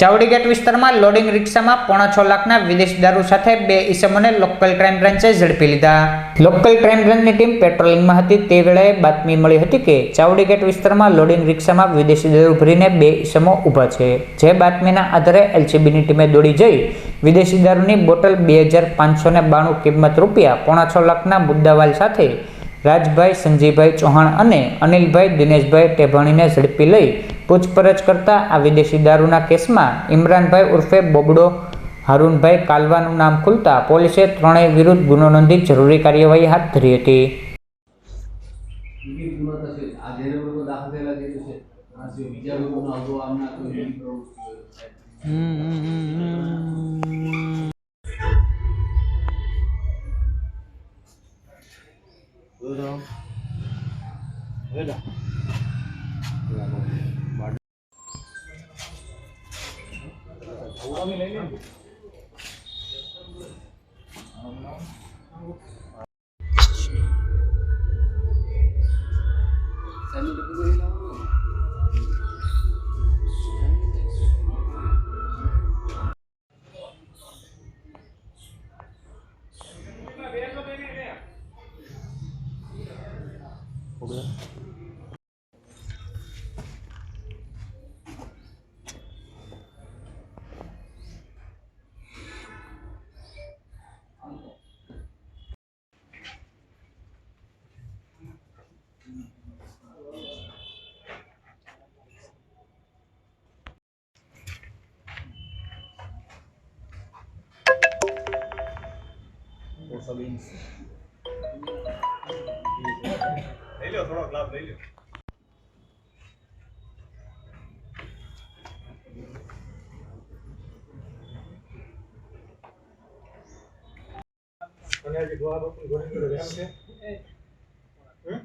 ચાવડીગેટ વિસ્તારમાં લોડિંગ રિક્ષામાં પોણા છ લાખના વિદેશી દારૂ સાથે બે ઇસમોને લોકલ ક્રાઇમ બ્રાન્ચે ઝડપી લીધા. લોકલ ક્રાઇમ બ્રાન્ચની ટીમ પેટ્રોલિંગમાં હતી. તે વેળાએ બાતમી મળી હતી કે ચાવડીગેટ વિસ્તારમાં લોડિંગ રિક્ષામાં વિદેશી દારૂ ભરીને બે ઈસમો ઊભા છે. જે બાતમીના આધારે એલસીબીની ટીમે દોડી જઈ વિદેશી દારૂની બોટલ બે હજાર પાંચસો ને બાણું કિંમત રૂપિયા, પોણા છ લાખના મુદ્દાવાલ સાથે રાજભાઈ સંજીભાઈ ચૌહાણ અને અનિલભાઈ દિનેશભાઈ ટેભાણીને ઝડપી લઈ પૂછપરછ કરતા આ વિદેશી દારૂના કેસમાં ઇમરાનભાઈ ઉર્ફે બોબડો હારૂનભાઈ કાલવાનું નામ ખુલતા પોલીસે ત્રણેય વિરુદ્ધ ગુનો નોંધી જરૂરી કાર્યવાહી હાથ ધરી હતી. આ જેને લોકો દાખલ થયેલા જે છે આ સિવાય બીજા લોકોનો અગાઉ આમના કોઈ બીજી પ્રવૃત્તિઓ થાય. અને આજે ગોવા બાપુ ઘોડી જોડે વ્યાયામ છે હમ?